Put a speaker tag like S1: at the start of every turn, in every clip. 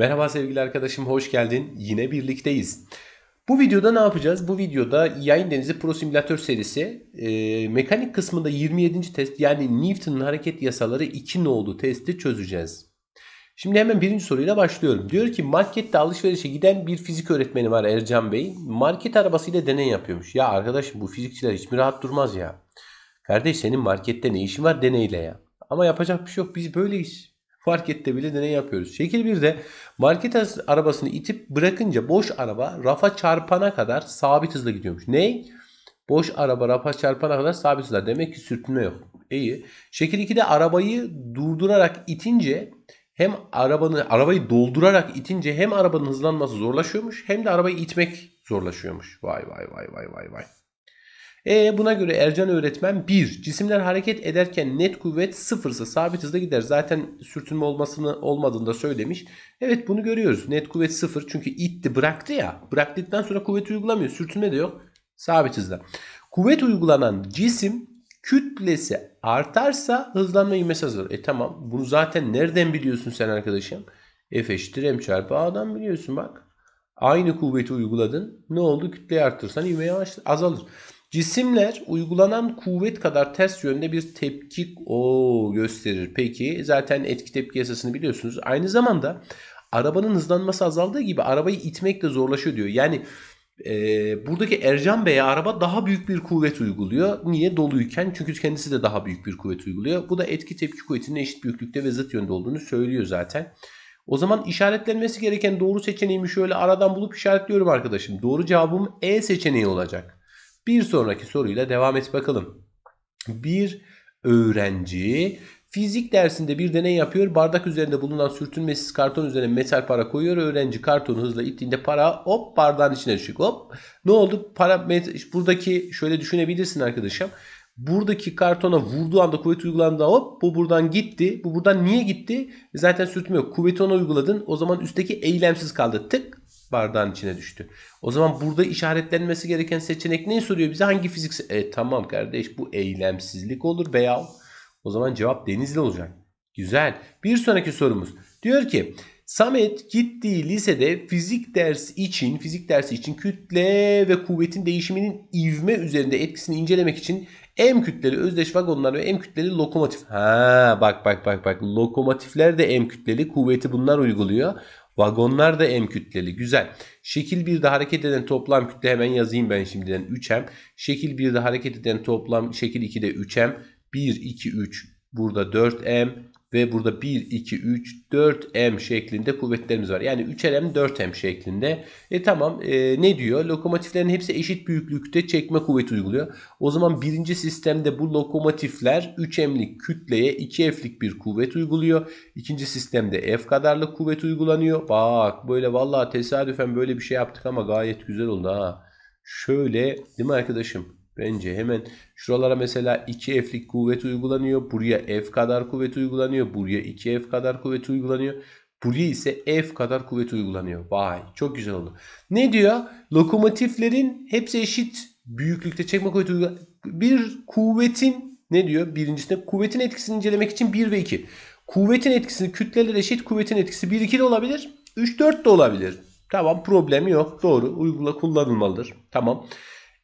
S1: Merhaba sevgili arkadaşım, hoş geldin. Yine birlikteyiz. Bu videoda ne yapacağız? Bu videoda Yayın Denizi Pro Simülatör serisi e, mekanik kısmında 27. test yani Newton'un hareket yasaları 2 nolu testi çözeceğiz. Şimdi hemen birinci soruyla başlıyorum. Diyor ki markette alışverişe giden bir fizik öğretmeni var Ercan Bey. Market arabasıyla deney yapıyormuş. Ya arkadaşım bu fizikçiler hiç mi rahat durmaz ya? Kardeş senin markette ne işin var deneyle ya. Ama yapacak bir şey yok biz böyleyiz. Markette bile deney yapıyoruz. Şekil 1'de market arabasını itip bırakınca boş araba rafa çarpana kadar sabit hızla gidiyormuş. Ne? Boş araba rafa çarpana kadar sabit hızla. Demek ki sürtünme yok. İyi. Şekil 2'de arabayı durdurarak itince hem arabanı arabayı doldurarak itince hem arabanın hızlanması zorlaşıyormuş hem de arabayı itmek zorlaşıyormuş. Vay vay vay vay vay vay. E buna göre Ercan öğretmen 1. Cisimler hareket ederken net kuvvet sıfırsa sabit hızda gider. Zaten sürtünme olmasını olmadığını da söylemiş. Evet bunu görüyoruz. Net kuvvet sıfır çünkü itti bıraktı ya. Bıraktıktan sonra kuvvet uygulamıyor. Sürtünme de yok. Sabit hızda. Kuvvet uygulanan cisim kütlesi artarsa hızlanma ivmesi azalır. E tamam bunu zaten nereden biliyorsun sen arkadaşım? F eşittir m çarpı a'dan biliyorsun bak. Aynı kuvveti uyguladın. Ne oldu? Kütleyi arttırırsan ivme yavaş azalır. Cisimler uygulanan kuvvet kadar ters yönde bir tepki o gösterir. Peki zaten etki tepki yasasını biliyorsunuz. Aynı zamanda arabanın hızlanması azaldığı gibi arabayı itmek de zorlaşıyor diyor. Yani e, buradaki Ercan Bey'e araba daha büyük bir kuvvet uyguluyor. Niye? Doluyken çünkü kendisi de daha büyük bir kuvvet uyguluyor. Bu da etki tepki kuvvetinin eşit büyüklükte ve zıt yönde olduğunu söylüyor zaten. O zaman işaretlenmesi gereken doğru seçeneğimi şöyle aradan bulup işaretliyorum arkadaşım. Doğru cevabım E seçeneği olacak. Bir sonraki soruyla devam et bakalım. Bir öğrenci fizik dersinde bir deney yapıyor. Bardak üzerinde bulunan sürtünmesiz karton üzerine metal para koyuyor. Öğrenci kartonu hızla ittiğinde para hop bardağın içine düşüyor. Hop ne oldu? Para buradaki şöyle düşünebilirsin arkadaşım. Buradaki kartona vurduğu anda kuvvet uygulandığında hop bu buradan gitti. Bu buradan niye gitti? Zaten sürtünme yok. Kuvveti ona uyguladın. O zaman üstteki eylemsiz kaldı. Tık bardağın içine düştü. O zaman burada işaretlenmesi gereken seçenek ne soruyor bize? Hangi fizik? E tamam kardeş bu eylemsizlik olur veya o zaman cevap denizli olacak. Güzel. Bir sonraki sorumuz. Diyor ki Samet gittiği lisede fizik ders için fizik dersi için kütle ve kuvvetin değişiminin ivme üzerinde etkisini incelemek için M kütleli özdeş vagonlar ve M kütleli lokomotif. Ha bak bak bak bak lokomotifler de M kütleli kuvveti bunlar uyguluyor. Vagonlar da M kütleli. Güzel. Şekil 1'de hareket eden toplam kütle hemen yazayım ben şimdiden 3M. Şekil 1'de hareket eden toplam şekil 2'de 3M. 1, 2, 3 burada 4M ve burada 1, 2, 3, 4M şeklinde kuvvetlerimiz var. Yani 3M 4M şeklinde. E tamam e, ne diyor? Lokomotiflerin hepsi eşit büyüklükte çekme kuvveti uyguluyor. O zaman birinci sistemde bu lokomotifler 3M'lik kütleye 2F'lik bir kuvvet uyguluyor. İkinci sistemde F kadarlık kuvvet uygulanıyor. Bak böyle vallahi tesadüfen böyle bir şey yaptık ama gayet güzel oldu ha. Şöyle değil mi arkadaşım? Bence hemen şuralara mesela 2F'lik kuvvet uygulanıyor. Buraya F kadar kuvvet uygulanıyor. Buraya 2F kadar kuvvet uygulanıyor. Buraya ise F kadar kuvvet uygulanıyor. Vay çok güzel oldu. Ne diyor? Lokomotiflerin hepsi eşit büyüklükte çekme kuvveti uygulanıyor. Bir kuvvetin ne diyor? Birincisinde kuvvetin etkisini incelemek için 1 ve 2. Kuvvetin etkisini kütleler eşit. Kuvvetin etkisi 1 2 de olabilir. 3 4 de olabilir. Tamam problemi yok. Doğru. Uygula kullanılmalıdır. Tamam.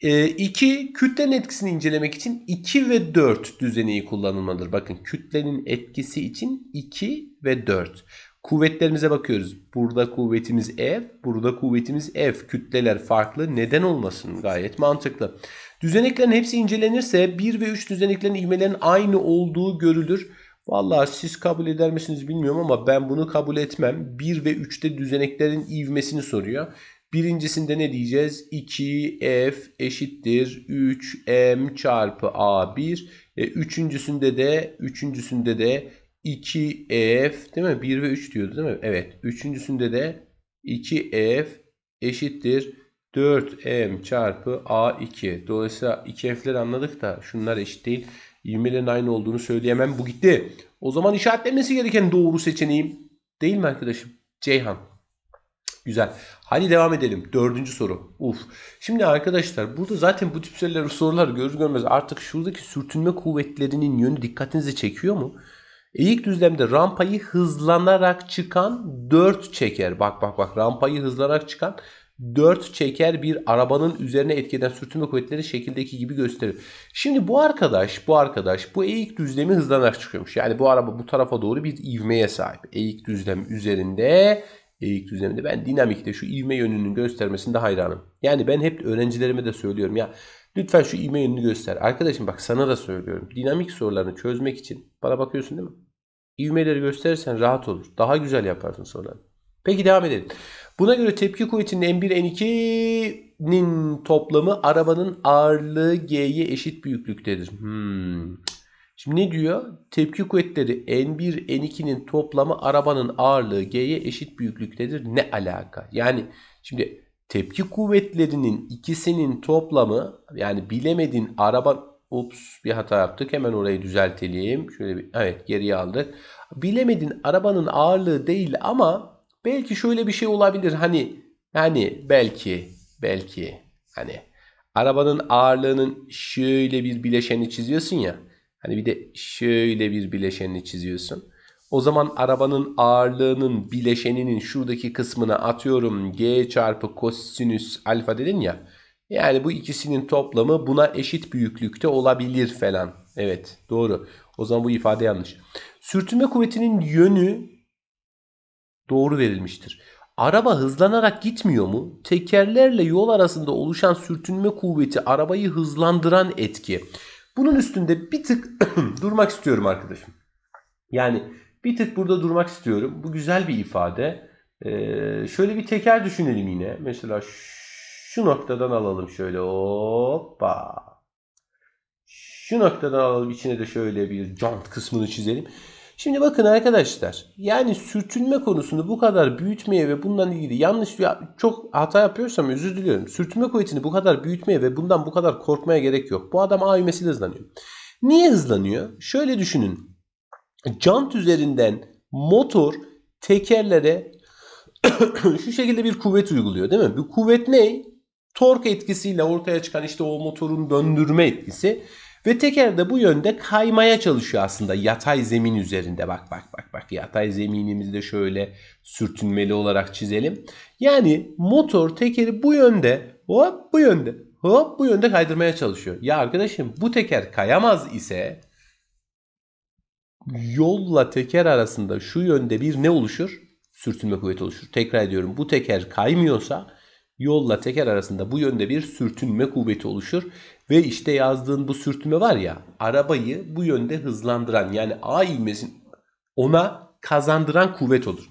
S1: 2. E, kütlenin etkisini incelemek için 2 ve 4 düzeneği kullanılmalıdır. Bakın kütlenin etkisi için 2 ve 4. Kuvvetlerimize bakıyoruz. Burada kuvvetimiz F, burada kuvvetimiz F. Kütleler farklı. Neden olmasın? Gayet mantıklı. Düzeneklerin hepsi incelenirse 1 ve 3 düzeneklerin ivmelerin aynı olduğu görülür. Vallahi siz kabul eder misiniz bilmiyorum ama ben bunu kabul etmem. 1 ve 3'te düzeneklerin ivmesini soruyor. Birincisinde ne diyeceğiz? 2f eşittir 3m çarpı a1. E, üçüncüsünde de üçüncüsünde de 2f değil mi? 1 ve 3 diyordu değil mi? Evet. Üçüncüsünde de 2f eşittir 4m çarpı a2. Dolayısıyla 2f'leri anladık da şunlar eşit değil. İvmelerin aynı olduğunu söyleyemem. Bu gitti. O zaman işaretlenmesi gereken doğru seçeneğim değil mi arkadaşım? Ceyhan. Güzel. Hadi devam edelim. Dördüncü soru. Uf. Şimdi arkadaşlar burada zaten bu tip sorular, sorular görür görmez artık şuradaki sürtünme kuvvetlerinin yönü dikkatinizi çekiyor mu? Eğik düzlemde rampayı hızlanarak çıkan 4 çeker. Bak bak bak rampayı hızlanarak çıkan 4 çeker bir arabanın üzerine etki eden sürtünme kuvvetleri şekildeki gibi gösterir. Şimdi bu arkadaş, bu arkadaş bu eğik düzlemi hızlanarak çıkıyormuş. Yani bu araba bu tarafa doğru bir ivmeye sahip. Eğik düzlem üzerinde eğik düzleminde ben dinamikte şu ivme yönünün göstermesinde hayranım. Yani ben hep öğrencilerime de söylüyorum ya lütfen şu ivme yönünü göster. Arkadaşım bak sana da söylüyorum. Dinamik sorularını çözmek için bana bakıyorsun değil mi? İvmeleri gösterirsen rahat olur. Daha güzel yaparsın soruları. Peki devam edelim. Buna göre tepki kuvvetinin M1 N2'nin toplamı arabanın ağırlığı G'ye eşit büyüklüktedir. Hmm. Şimdi ne diyor? Tepki kuvvetleri N1 N2'nin toplamı arabanın ağırlığı G'ye eşit büyüklüktedir. Ne alaka? Yani şimdi tepki kuvvetlerinin ikisinin toplamı yani bilemedin araba Ups bir hata yaptık. Hemen orayı düzeltelim. Şöyle bir evet geriye aldık. Bilemedin arabanın ağırlığı değil ama belki şöyle bir şey olabilir. Hani yani belki belki hani arabanın ağırlığının şöyle bir bileşeni çiziyorsun ya. Hani bir de şöyle bir bileşenini çiziyorsun. O zaman arabanın ağırlığının bileşeninin şuradaki kısmına atıyorum g çarpı kosinüs alfa dedin ya. Yani bu ikisinin toplamı buna eşit büyüklükte olabilir falan. Evet doğru. O zaman bu ifade yanlış. Sürtünme kuvvetinin yönü doğru verilmiştir. Araba hızlanarak gitmiyor mu? Tekerlerle yol arasında oluşan sürtünme kuvveti arabayı hızlandıran etki. Bunun üstünde bir tık durmak istiyorum arkadaşım. Yani bir tık burada durmak istiyorum. Bu güzel bir ifade. Ee, şöyle bir teker düşünelim yine. Mesela şu noktadan alalım şöyle hoppa. Şu noktadan alalım içine de şöyle bir jant kısmını çizelim. Şimdi bakın arkadaşlar yani sürtünme konusunu bu kadar büyütmeye ve bundan ilgili yanlış ya çok hata yapıyorsam özür diliyorum. Sürtünme kuvvetini bu kadar büyütmeye ve bundan bu kadar korkmaya gerek yok. Bu adam A hızlanıyor. Niye hızlanıyor? Şöyle düşünün. Jant üzerinden motor tekerlere şu şekilde bir kuvvet uyguluyor değil mi? Bu kuvvet ne? Tork etkisiyle ortaya çıkan işte o motorun döndürme etkisi. Ve teker de bu yönde kaymaya çalışıyor aslında yatay zemin üzerinde. Bak bak bak bak yatay zeminimizi de şöyle sürtünmeli olarak çizelim. Yani motor tekeri bu yönde hop bu yönde hop bu yönde kaydırmaya çalışıyor. Ya arkadaşım bu teker kayamaz ise yolla teker arasında şu yönde bir ne oluşur? Sürtünme kuvveti oluşur. Tekrar ediyorum bu teker kaymıyorsa yolla teker arasında bu yönde bir sürtünme kuvveti oluşur. Ve işte yazdığın bu sürtünme var ya arabayı bu yönde hızlandıran yani A ivmesini ona kazandıran kuvvet olur.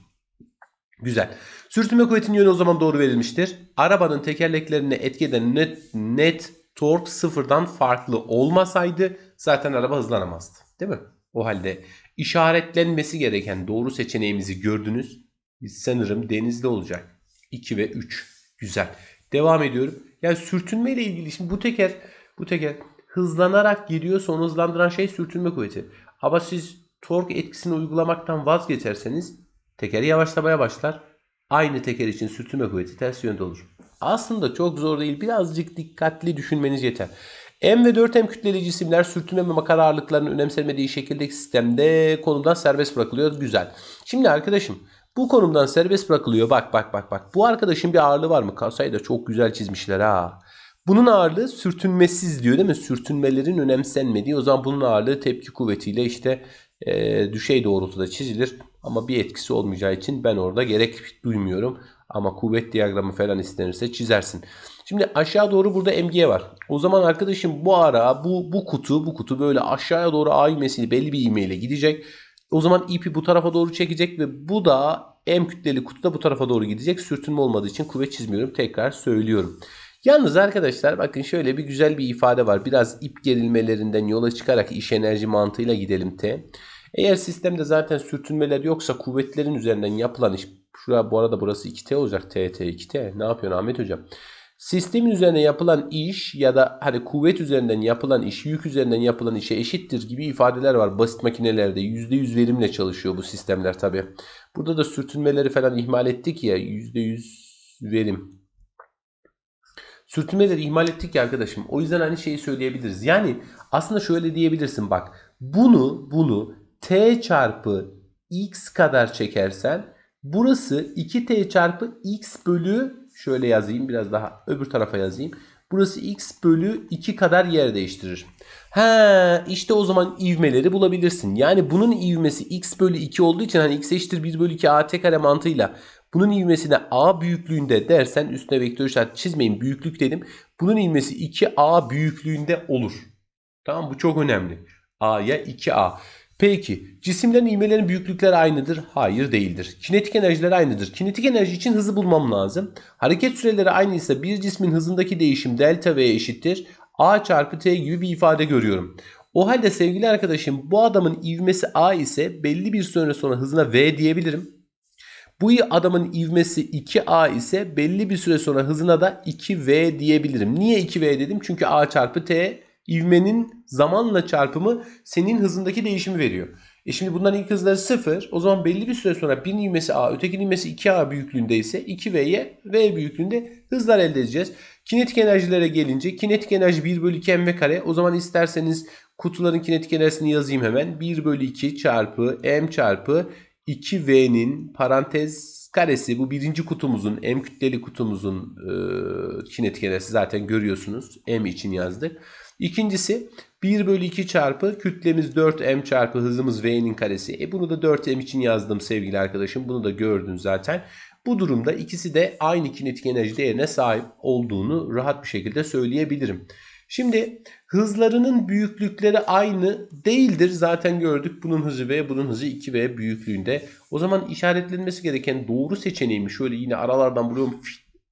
S1: Güzel. Sürtünme kuvvetinin yönü o zaman doğru verilmiştir. Arabanın tekerleklerine etki eden net, net tork sıfırdan farklı olmasaydı zaten araba hızlanamazdı. Değil mi? O halde işaretlenmesi gereken doğru seçeneğimizi gördünüz. Sanırım denizde olacak. 2 ve 3. Güzel. Devam ediyorum. Yani sürtünme ile ilgili şimdi bu teker bu teker hızlanarak geliyor. Son hızlandıran şey sürtünme kuvveti. Ama siz tork etkisini uygulamaktan vazgeçerseniz tekeri yavaşlamaya başlar. Aynı teker için sürtünme kuvveti ters yönde olur. Aslında çok zor değil. Birazcık dikkatli düşünmeniz yeter. M ve 4M kütleli cisimler sürtünme ve makara ağırlıklarının önemsenmediği şekildeki sistemde konumdan serbest bırakılıyor. Güzel. Şimdi arkadaşım bu konumdan serbest bırakılıyor. Bak bak bak bak. Bu arkadaşın bir ağırlığı var mı? Kasayı da çok güzel çizmişler ha. Bunun ağırlığı sürtünmesiz diyor değil mi? Sürtünmelerin önemsenmediği. O zaman bunun ağırlığı tepki kuvvetiyle işte e, düşey doğrultuda çizilir. Ama bir etkisi olmayacağı için ben orada gerek duymuyorum. Ama kuvvet diyagramı falan istenirse çizersin. Şimdi aşağı doğru burada MG var. O zaman arkadaşım bu ara bu, bu kutu bu kutu böyle aşağıya doğru A ivmesiyle belli bir ivmeyle gidecek. O zaman ipi bu tarafa doğru çekecek ve bu da M kütleli kutuda bu tarafa doğru gidecek. Sürtünme olmadığı için kuvvet çizmiyorum. Tekrar söylüyorum. Yalnız arkadaşlar bakın şöyle bir güzel bir ifade var. Biraz ip gerilmelerinden yola çıkarak iş enerji mantığıyla gidelim T. Eğer sistemde zaten sürtünmeler yoksa kuvvetlerin üzerinden yapılan iş şurada bu arada burası 2T olacak. T, T, 2T. Ne yapıyorsun Ahmet hocam? Sistemin üzerine yapılan iş ya da hani kuvvet üzerinden yapılan iş, yük üzerinden yapılan işe eşittir gibi ifadeler var. Basit makinelerde %100 verimle çalışıyor bu sistemler tabi. Burada da sürtünmeleri falan ihmal ettik ya %100 verim. Sürtünmeleri ihmal ettik ya arkadaşım. O yüzden hani şeyi söyleyebiliriz. Yani aslında şöyle diyebilirsin bak. Bunu bunu t çarpı x kadar çekersen burası 2t çarpı x bölü şöyle yazayım biraz daha öbür tarafa yazayım. Burası x bölü 2 kadar yer değiştirir. He işte o zaman ivmeleri bulabilirsin. Yani bunun ivmesi x bölü 2 olduğu için hani x eşittir 1 bölü 2 at kare mantığıyla bunun ivmesine a büyüklüğünde dersen üstüne vektör işareti çizmeyin büyüklük dedim. Bunun ivmesi 2a büyüklüğünde olur. Tamam bu çok önemli. a'ya 2a. Peki cisimlerin ivmelerin büyüklükleri aynıdır. Hayır değildir. Kinetik enerjiler aynıdır. Kinetik enerji için hızı bulmam lazım. Hareket süreleri aynıysa bir cismin hızındaki değişim delta v eşittir. a çarpı t gibi bir ifade görüyorum. O halde sevgili arkadaşım bu adamın ivmesi a ise belli bir süre sonra hızına v diyebilirim. Bu adamın ivmesi 2a ise belli bir süre sonra hızına da 2v diyebilirim. Niye 2v dedim? Çünkü a çarpı t ivmenin zamanla çarpımı senin hızındaki değişimi veriyor. E şimdi bunların ilk hızları 0. O zaman belli bir süre sonra birinin ivmesi a, ötekinin ivmesi 2a büyüklüğünde ise 2v'ye v büyüklüğünde hızlar elde edeceğiz. Kinetik enerjilere gelince kinetik enerji 1 bölü 2 mv kare. O zaman isterseniz kutuların kinetik enerjisini yazayım hemen. 1 bölü 2 çarpı m çarpı 2v'nin parantez karesi bu birinci kutumuzun m kütleli kutumuzun e, kinetik enerjisi zaten görüyorsunuz. M için yazdık. İkincisi 1 bölü 2 çarpı kütlemiz 4m çarpı hızımız v'nin karesi. E bunu da 4m için yazdım sevgili arkadaşım. Bunu da gördün zaten. Bu durumda ikisi de aynı kinetik enerji değerine sahip olduğunu rahat bir şekilde söyleyebilirim. Şimdi hızlarının büyüklükleri aynı değildir. Zaten gördük bunun hızı v, bunun hızı 2v büyüklüğünde. O zaman işaretlenmesi gereken doğru seçeneğimi şöyle yine aralardan buluyorum.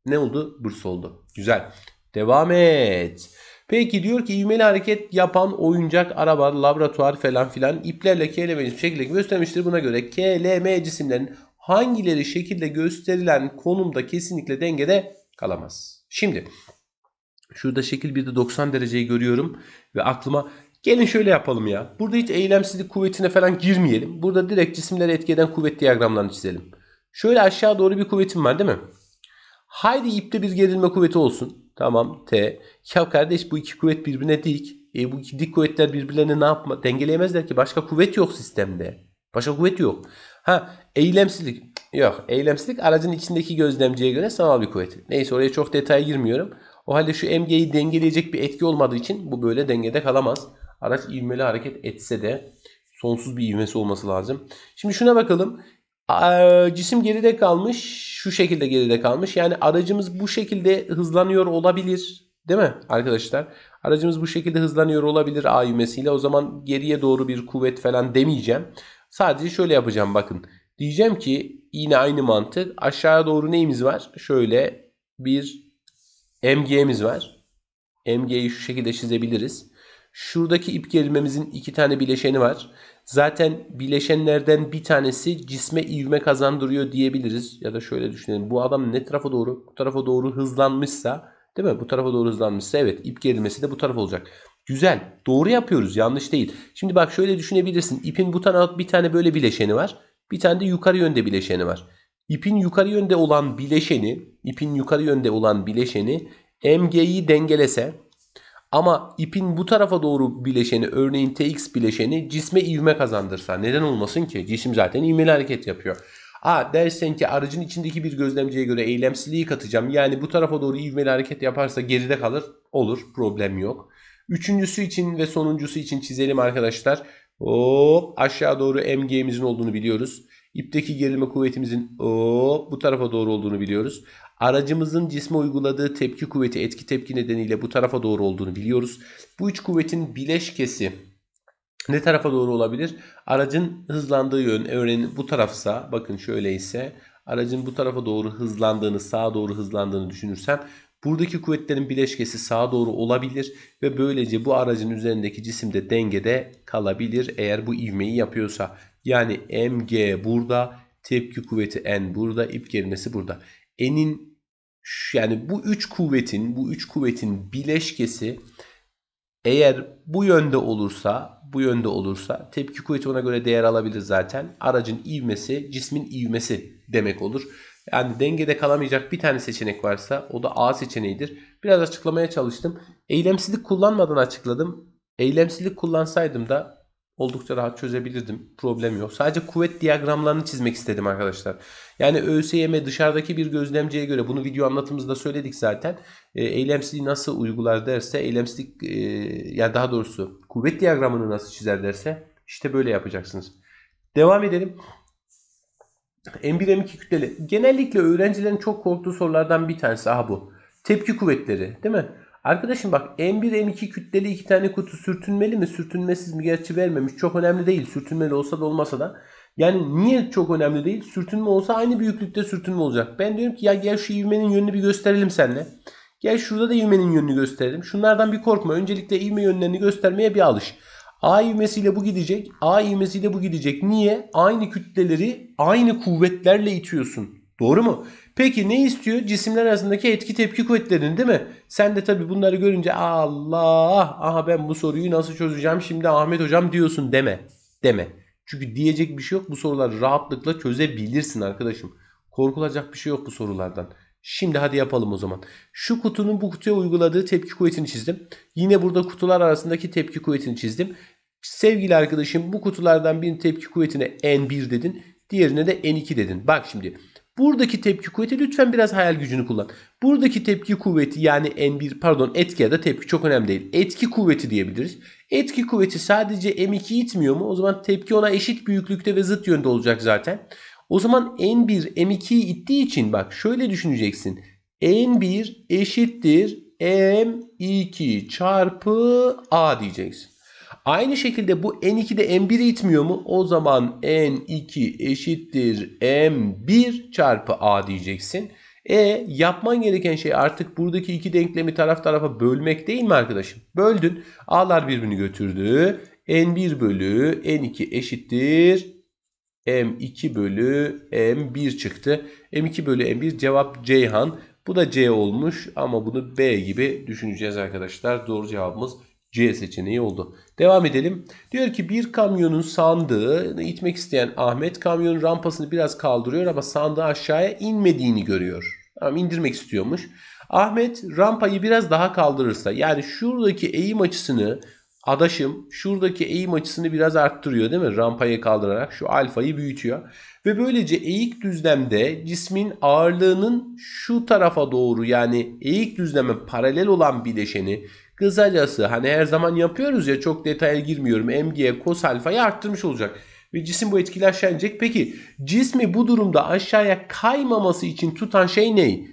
S1: Ne oldu? Burs oldu. Güzel. Devam et. Peki diyor ki ivmeli hareket yapan oyuncak, araba, laboratuvar falan filan iplerle KLM şekilde göstermiştir. Buna göre KLM cisimlerin hangileri şekilde gösterilen konumda kesinlikle dengede kalamaz. Şimdi şurada şekil 1'de 90 dereceyi görüyorum ve aklıma gelin şöyle yapalım ya. Burada hiç eylemsizlik kuvvetine falan girmeyelim. Burada direkt cisimleri etki eden kuvvet diyagramlarını çizelim. Şöyle aşağı doğru bir kuvvetim var değil mi? Haydi ipte bir gerilme kuvveti olsun. Tamam T. Ya kardeş bu iki kuvvet birbirine dik. E bu iki dik kuvvetler birbirlerini ne yapma dengeleyemezler ki. Başka kuvvet yok sistemde. Başka kuvvet yok. Ha eylemsizlik. Yok eylemsizlik aracın içindeki gözlemciye göre sanal bir kuvvet. Neyse oraya çok detaya girmiyorum. O halde şu MG'yi dengeleyecek bir etki olmadığı için bu böyle dengede kalamaz. Araç ivmeli hareket etse de sonsuz bir ivmesi olması lazım. Şimdi şuna bakalım. Aa, cisim geride kalmış. Şu şekilde geride kalmış. Yani aracımız bu şekilde hızlanıyor olabilir. Değil mi arkadaşlar? Aracımız bu şekilde hızlanıyor olabilir A ivmesiyle. O zaman geriye doğru bir kuvvet falan demeyeceğim. Sadece şöyle yapacağım bakın. Diyeceğim ki yine aynı mantık. Aşağıya doğru neyimiz var? Şöyle bir MG'miz var. MG'yi şu şekilde çizebiliriz. Şuradaki ip gerilmemizin iki tane bileşeni var. Zaten bileşenlerden bir tanesi cisme ivme kazandırıyor diyebiliriz. Ya da şöyle düşünelim. Bu adam ne tarafa doğru? Bu tarafa doğru hızlanmışsa değil mi? Bu tarafa doğru hızlanmışsa evet ip gerilmesi de bu taraf olacak. Güzel. Doğru yapıyoruz. Yanlış değil. Şimdi bak şöyle düşünebilirsin. İpin bu tarafa bir tane böyle bileşeni var. Bir tane de yukarı yönde bileşeni var. İpin yukarı yönde olan bileşeni, ipin yukarı yönde olan bileşeni MG'yi dengelese ama ipin bu tarafa doğru bileşeni örneğin TX bileşeni cisme ivme kazandırsa neden olmasın ki? Cisim zaten ivmeli hareket yapıyor. A dersen ki aracın içindeki bir gözlemciye göre eylemsizliği katacağım. Yani bu tarafa doğru ivmeli hareket yaparsa geride kalır. Olur problem yok. Üçüncüsü için ve sonuncusu için çizelim arkadaşlar. Hop aşağı doğru MG'mizin olduğunu biliyoruz. İpteki gerilme kuvvetimizin hop bu tarafa doğru olduğunu biliyoruz. Aracımızın cisme uyguladığı tepki kuvveti etki tepki nedeniyle bu tarafa doğru olduğunu biliyoruz. Bu üç kuvvetin bileşkesi ne tarafa doğru olabilir? Aracın hızlandığı yön örneğin bu tarafsa bakın şöyle ise aracın bu tarafa doğru hızlandığını sağa doğru hızlandığını düşünürsem buradaki kuvvetlerin bileşkesi sağa doğru olabilir ve böylece bu aracın üzerindeki cisim de dengede kalabilir eğer bu ivmeyi yapıyorsa. Yani mg burada tepki kuvveti n burada ip gerilmesi burada. N'in yani bu üç kuvvetin bu üç kuvvetin bileşkesi eğer bu yönde olursa bu yönde olursa tepki kuvveti ona göre değer alabilir zaten. Aracın ivmesi cismin ivmesi demek olur. Yani dengede kalamayacak bir tane seçenek varsa o da A seçeneğidir. Biraz açıklamaya çalıştım. Eylemsizlik kullanmadan açıkladım. Eylemsizlik kullansaydım da oldukça rahat çözebilirdim. Problem yok. Sadece kuvvet diyagramlarını çizmek istedim arkadaşlar. Yani ÖSYM dışarıdaki bir gözlemciye göre bunu video anlatımızda söyledik zaten. E, eylemsizliği nasıl uygular derse eylemsizlik e, yani daha doğrusu kuvvet diyagramını nasıl çizer derse işte böyle yapacaksınız. Devam edelim. M1 M2 kütleli. Genellikle öğrencilerin çok korktuğu sorulardan bir tanesi aha bu. Tepki kuvvetleri değil mi? Arkadaşım bak M1 M2 kütleli iki tane kutu sürtünmeli mi sürtünmesiz mi gerçi vermemiş. Çok önemli değil. Sürtünmeli olsa da olmasa da. Yani niye çok önemli değil? Sürtünme olsa aynı büyüklükte sürtünme olacak. Ben diyorum ki ya gel şu ivmenin yönünü bir gösterelim seninle. Gel şurada da ivmenin yönünü gösterelim. Şunlardan bir korkma. Öncelikle ivme yönlerini göstermeye bir alış. A ivmesiyle bu gidecek. A ivmesiyle bu gidecek. Niye? Aynı kütleleri aynı kuvvetlerle itiyorsun. Doğru mu? Peki ne istiyor? Cisimler arasındaki etki tepki kuvvetlerini değil mi? Sen de tabii bunları görünce Allah aha ben bu soruyu nasıl çözeceğim şimdi Ahmet hocam diyorsun deme. Deme. Çünkü diyecek bir şey yok. Bu soruları rahatlıkla çözebilirsin arkadaşım. Korkulacak bir şey yok bu sorulardan. Şimdi hadi yapalım o zaman. Şu kutunun bu kutuya uyguladığı tepki kuvvetini çizdim. Yine burada kutular arasındaki tepki kuvvetini çizdim. Sevgili arkadaşım bu kutulardan birinin tepki kuvvetine N1 dedin. Diğerine de N2 dedin. Bak şimdi buradaki tepki kuvveti lütfen biraz hayal gücünü kullan. Buradaki tepki kuvveti yani N1 pardon etki ya da tepki çok önemli değil. Etki kuvveti diyebiliriz. Etki kuvveti sadece M2 itmiyor mu? O zaman tepki ona eşit büyüklükte ve zıt yönde olacak zaten. O zaman N1 M2'yi ittiği için bak şöyle düşüneceksin. N1 eşittir M2 çarpı A diyeceksin. Aynı şekilde bu N2 de M1'i itmiyor mu? O zaman N2 eşittir M1 çarpı A diyeceksin. E yapman gereken şey artık buradaki iki denklemi taraf tarafa bölmek değil mi arkadaşım? Böldün. A'lar birbirini götürdü. N1 bölü N2 eşittir M2 bölü M1 çıktı. M2 bölü M1 cevap Ceyhan. Bu da C olmuş ama bunu B gibi düşüneceğiz arkadaşlar. Doğru cevabımız C seçeneği oldu. Devam edelim. Diyor ki bir kamyonun sandığını itmek isteyen Ahmet kamyonun rampasını biraz kaldırıyor ama sandığı aşağıya inmediğini görüyor. Tamam indirmek istiyormuş. Ahmet rampayı biraz daha kaldırırsa yani şuradaki eğim açısını adaşım şuradaki eğim açısını biraz arttırıyor değil mi? Rampayı kaldırarak şu alfayı büyütüyor. Ve böylece eğik düzlemde cismin ağırlığının şu tarafa doğru yani eğik düzleme paralel olan bileşeni kısacası hani her zaman yapıyoruz ya çok detaya girmiyorum. MG cos alfayı arttırmış olacak. Ve cisim bu etkiyle aşağı inecek. Peki cismi bu durumda aşağıya kaymaması için tutan şey ne?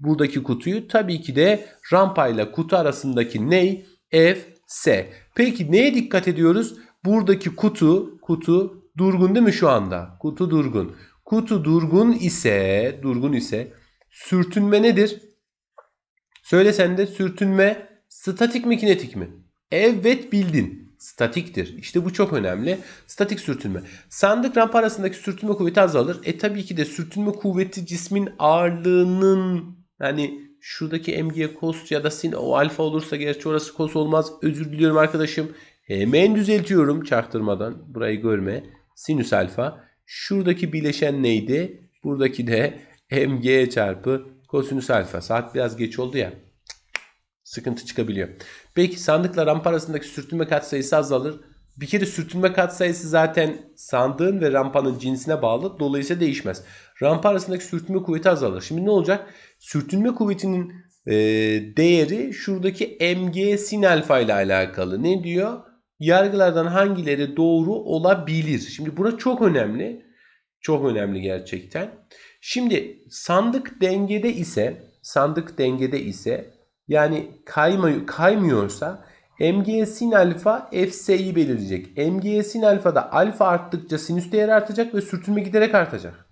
S1: Buradaki kutuyu tabii ki de rampayla kutu arasındaki ney? F, S. Peki neye dikkat ediyoruz? Buradaki kutu, kutu durgun değil mi şu anda? Kutu durgun. Kutu durgun ise, durgun ise sürtünme nedir? Söyle sen de sürtünme statik mi kinetik mi? Evet bildin. Statiktir. İşte bu çok önemli. Statik sürtünme. Sandık rampa arasındaki sürtünme kuvveti azalır. E tabii ki de sürtünme kuvveti cismin ağırlığının yani şuradaki mg cos ya da sin o alfa olursa gerçi orası cos olmaz. Özür diliyorum arkadaşım. Hemen düzeltiyorum çaktırmadan. Burayı görme. Sinüs alfa. Şuradaki bileşen neydi? Buradaki de mg çarpı kosinüs alfa. Saat biraz geç oldu ya. Sıkıntı çıkabiliyor. Peki sandıkla rampa arasındaki sürtünme katsayısı azalır. Bir kere sürtünme katsayısı zaten sandığın ve rampanın cinsine bağlı. Dolayısıyla değişmez. Rampa arasındaki sürtünme kuvveti azalır. Şimdi ne olacak? Sürtünme kuvvetinin e, değeri şuradaki mg sin alfa ile alakalı. Ne diyor? Yargılardan hangileri doğru olabilir? Şimdi bura çok önemli. Çok önemli gerçekten. Şimdi sandık dengede ise sandık dengede ise yani kayma, kaymıyorsa mg sin alfa fs'yi belirleyecek. mg sin alfada alfa arttıkça sinüs değeri artacak ve sürtünme giderek artacak.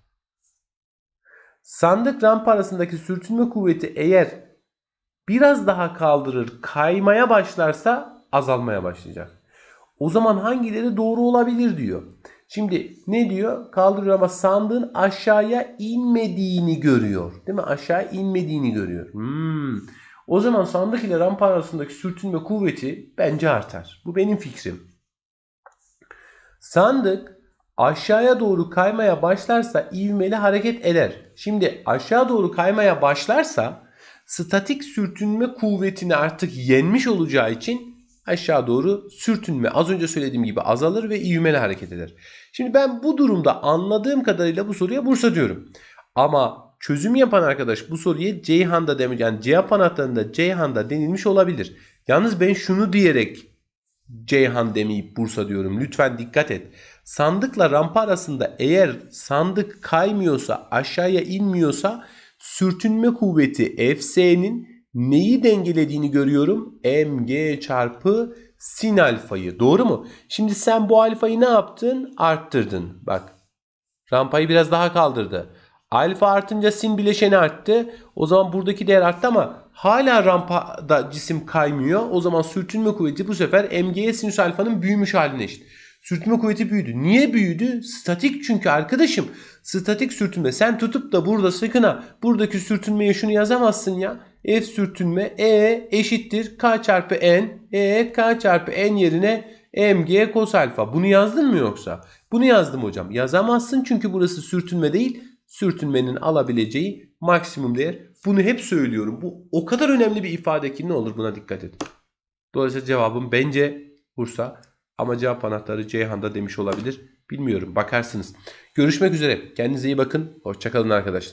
S1: Sandık rampa arasındaki sürtünme kuvveti eğer biraz daha kaldırır kaymaya başlarsa azalmaya başlayacak. O zaman hangileri doğru olabilir diyor. Şimdi ne diyor? Kaldırıyor ama sandığın aşağıya inmediğini görüyor. Değil mi? Aşağı inmediğini görüyor. Hmm. O zaman sandık ile rampa arasındaki sürtünme kuvveti bence artar. Bu benim fikrim. Sandık aşağıya doğru kaymaya başlarsa ivmeli hareket eder. Şimdi aşağı doğru kaymaya başlarsa statik sürtünme kuvvetini artık yenmiş olacağı için aşağı doğru sürtünme az önce söylediğim gibi azalır ve ivmeli hareket eder. Şimdi ben bu durumda anladığım kadarıyla bu soruya Bursa diyorum. Ama çözüm yapan arkadaş bu soruya Ceyhan'da demiş yani cevap anahtarında Ceyhan'da denilmiş olabilir. Yalnız ben şunu diyerek Ceyhan demeyip Bursa diyorum. Lütfen dikkat et. Sandıkla rampa arasında eğer sandık kaymıyorsa aşağıya inmiyorsa sürtünme kuvveti Fs'nin neyi dengelediğini görüyorum? mg çarpı sin alfayı. Doğru mu? Şimdi sen bu alfayı ne yaptın? Arttırdın. Bak rampayı biraz daha kaldırdı. Alfa artınca sin bileşeni arttı. O zaman buradaki değer arttı ama hala rampada cisim kaymıyor. O zaman sürtünme kuvveti bu sefer mg'ye sinüs alfanın büyümüş haline eşit. Sürtünme kuvveti büyüdü. Niye büyüdü? Statik çünkü arkadaşım. Statik sürtünme. Sen tutup da burada sakın ha buradaki sürtünmeye şunu yazamazsın ya. F sürtünme E eşittir K çarpı N. E K çarpı N yerine mg kos alfa. Bunu yazdın mı yoksa? Bunu yazdım hocam. Yazamazsın çünkü burası sürtünme değil. Sürtünmenin alabileceği maksimum değer. Bunu hep söylüyorum. Bu o kadar önemli bir ifade ki ne olur buna dikkat et. Dolayısıyla cevabım bence Bursa. Ama cevap anahtarı Ceyhan'da demiş olabilir. Bilmiyorum. Bakarsınız. Görüşmek üzere. Kendinize iyi bakın. Hoşçakalın arkadaşlar.